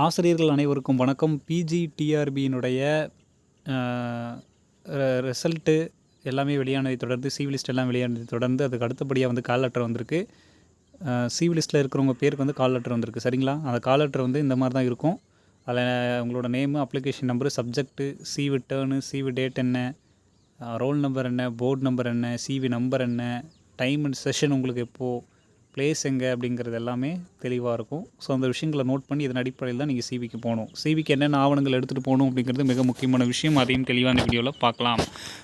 ஆசிரியர்கள் அனைவருக்கும் வணக்கம். பிஜி டிஆர்பியினுடைய ரிசல்ட்டு எல்லாமே வெளியானதை தொடர்ந்து சிவிலிஸ்ட் எல்லாம் வெளியானதை தொடர்ந்து அதுக்கு அடுத்தபடியாக வந்து கால் லெட்டர் வந்திருக்கு. சிவி லிஸ்ட்டில் இருக்கிறவங்க பேருக்கு வந்து கால் லெட்டர் வந்திருக்கு. சரிங்களா? அந்த கால் லெட்டர் வந்து இந்த மாதிரி தான் இருக்கும். அதில் உங்களோட name application number subject CV டேர்னு CV date என்ன ரோல் நம்பர் என்ன போர்டு நம்பர் என்ன சிவி நம்பர் என்ன டைம் அண்ட் செஷன் உங்களுக்கு எப்போது பிளேஸ் எங்கே அப்படிங்கிறது எல்லாமே தெளிவாக இருக்கும். ஸோ அந்த விஷயங்களை நோட் பண்ணி இதன் அடிப்படையில் தான் நீங்கள் சிவிக்கு போகணும். சிவிக்கு என்னென்ன ஆவணங்கள் எடுத்துகிட்டு போகணும் அப்படிங்கிறது மிக முக்கியமான விஷயம். அதையும் தெளிவான வீடியோவில் பார்க்கலாம்.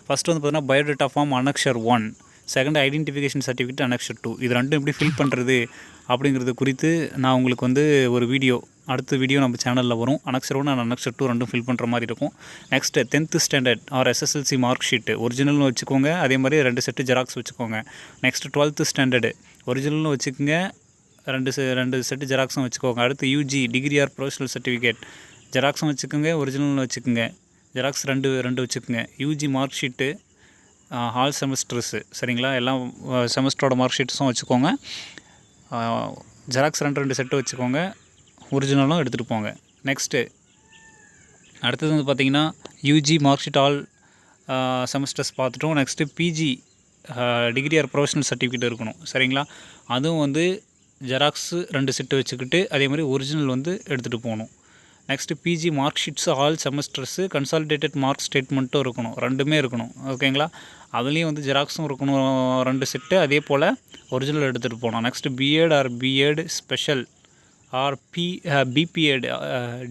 ஃபஸ்ட்டு வந்து பார்த்தீங்கன்னா biodata form annexure one second identification certificate annexure two இது ரெண்டும் எப்படி ஃபில் பண்ணுறது அப்படிங்கிறது குறித்து நான் உங்களுக்கு வந்து ஒரு வீடியோ அடுத்த வீடியோ நம்ம சேனலில் வரும். Annexure one and annexure two ரெண்டும் ஃபில் பண்ணுற மாதிரி இருக்கும். Next tenth standard or SSLC mark sheet ஒரிஜினல்னு வச்சுக்கோங்க. அதே மாதிரி ரெண்டு செட்டு ஜெராக்ஸ் வச்சுக்கோங்க. நெக்ஸ்ட்டு டுவெல்த்து ஸ்டாண்டர்டு ஒரிஜினல்னு வச்சுக்கோங்க. ரெண்டு செ ரெண்டு செட்டு ஜெராக்ஸும் வச்சுக்கோங்க. அடுத்து UG degree or professional certificate ஜெராக்ஸும் வச்சுக்கோங்க. ஒரிஜினல்னு வச்சுக்கோங்க. ஜெராக்ஸ் ரெண்டு ரெண்டு வச்சுக்கோங்க. UG mark sheet all semesters சரிங்களா? எல்லாம் செமஸ்டரோட மார்க் ஷீட்ஸும் வச்சுக்கோங்க. ஜெராக்ஸ் ரெண்டு ரெண்டு செட்டு வச்சுக்கோங்க. ஒரிஜினலும் எடுத்துகிட்டு போங்க. நெக்ஸ்ட்டு அடுத்தது வந்து பார்த்திங்கன்னா UG mark sheet all semesters பார்த்துட்டோம். Next PG degree or professional certificate இருக்கணும். சரிங்களா? அதுவும் வந்து ஜெராக்ஸு ரெண்டு செட்டு வச்சுக்கிட்டு அதே மாதிரி ஒரிஜினல் வந்து எடுத்துகிட்டு போகணும். Next PG mark sheets all semesters consolidated mark ஸ்டேட்மெண்ட்டும் இருக்கணும். ரெண்டுமே இருக்கணும். ஓகேங்களா? அதுலேயும் வந்து ஜெராக்ஸும் இருக்கணும் ரெண்டு செட்டு அதே போல் ஒரிஜினல் எடுத்துகிட்டு போகணும். Next BEd or BEd special or B BPEd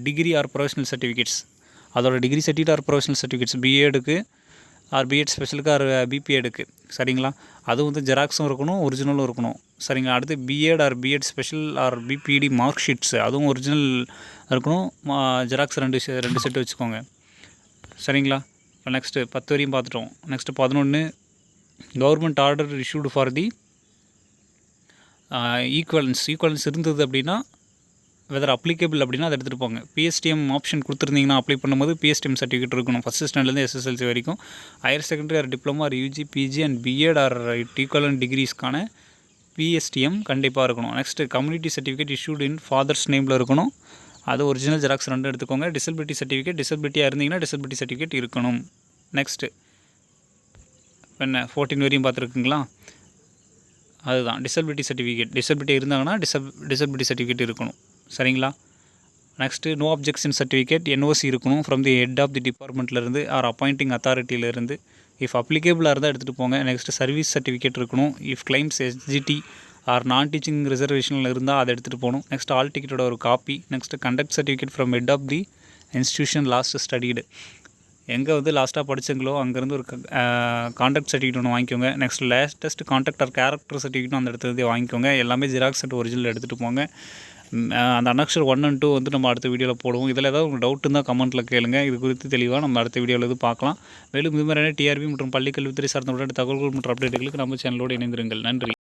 degree or professional certificates அதோட degree certificate or professional certificates பிஎடுக்கு or BEd ஸ்பெஷலுக்கு ஆர் பிபிஎடுக்கு சரிங்களா? அது வந்து ஜெராக்ஸும் இருக்கணும் ஒரிஜினலும் இருக்கணும். சரிங்களா? அடுத்து BEd or BEd special or BPEd mark sheets அதுவும் ஒரிஜினல் இருக்கணும். ஜெராக்ஸ் ரெண்டு ரெண்டு செட்டு வச்சுக்கோங்க. சரிங்களா? இப்போ நெக்ஸ்ட்டு பத்து வரையும் பார்த்துட்டோம். நெக்ஸ்ட்டு பதினொன்று government order issued for the equivalence equivalence இருந்தது அப்படின்னா வெதர் அப்ளிகேபிள் அப்படின்னா அதை எடுத்துகிட்டு போங்க. பிஎஸ்டிஎம் ஆப்ஷன் கொடுத்துருந்தீங்கன்னா அப்ளை பண்ணும்போது பிஎஸ்டிஎம் சர்டிஃபிகேட் இருக்கணும். ஃபஸ்ட் ஸ்டாண்டர்ட்லேருந்து எஸ்எஸ்எல்சி வரைக்கும். Higher secondary or diploma or UG PG and BEd or equivalent டிகிரிஸ்க்கான PSTM கண்டிப்பாக இருக்கணும். Next community certificate issued in father's நேமில் இருக்கணும். அது ஒரிஜினல் ஜெராக்ஸ் ரெண்டு எடுத்துக்கோங்க. டிசபிலிட்டி சர்டிஃபிகேட் டிசபிலிட்டியாக இருந்தீங்கன்னா டிசபிலிட்டி சர்டிஃபிகேட் இருக்கணும். நெக்ஸ்ட்டு என்ன ஃபோர்டீன் வரையும் பார்த்துருக்குங்களா? அதுதான். டிசபிலிட்டி சர்டிஃபிகேட் டிசபிலிட்டி இருந்தாங்கன்னா டிசப் டிசபிலிட்டி சர்டிஃபிகேட் இருக்கணும். சரிங்களா? Next no objection certificate NOC இருக்கணும். From the head of the டிபார்ட்மெண்ட்லேருந்து or appointing அத்தாரிட்டியிலேருந்து இஃப் அப்ளிகேபிளாக இருந்தால் எடுத்துகிட்டு போங்க. நெக்ஸ்ட்டு சர்வீஸ் சர்டிஃபிகேட் இருக்கணும். If claims SGT or non teaching ரிசர்வேஷனில் இருந்தால் அதை எடுத்துகிட்டு போகணும். நெக்ஸ்ட் ஆல் டிக்கெட்டோட ஒரு copy next conduct certificate from head of the institution last studied எங்கே வந்து லாஸ்ட்டாக படித்தங்களோ அங்கேருந்து ஒரு கான்டாக்ட் சர்டிஃபிகேட் ஒன்று வாங்கிக்கோங்க. Next latest contact or character certificate அந்த இடத்துல வாங்கிக்கோங்க. எல்லாமே ஜெராக்ஸ் செட் ஒரிஜினல் எடுத்துகிட்டு போங்க. அந்த அனக்ஷர் ஒன் அண்ட் டூ வந்து நம்ம அடுத்த வீடியோவில் போடுவோம். இதில் ஏதாவது உங்களுக்கு டவுட் இருந்தால் கமெண்ட்டில் கேளுங்க. இது குறித்து தெளிவாக நம்ம அடுத்த வீடியோவில் இது பார்க்கலாம். மேலும் இது மாதிரியான டிஆர்பி மற்றும் பள்ளிக்கல்வித்துறை சார்ந்த உடனடி தகவல்கள் மற்றும் அப்டேட்டுகளுக்கு நம்ம சேனலோடு இணைந்திருங்கள். நன்றி.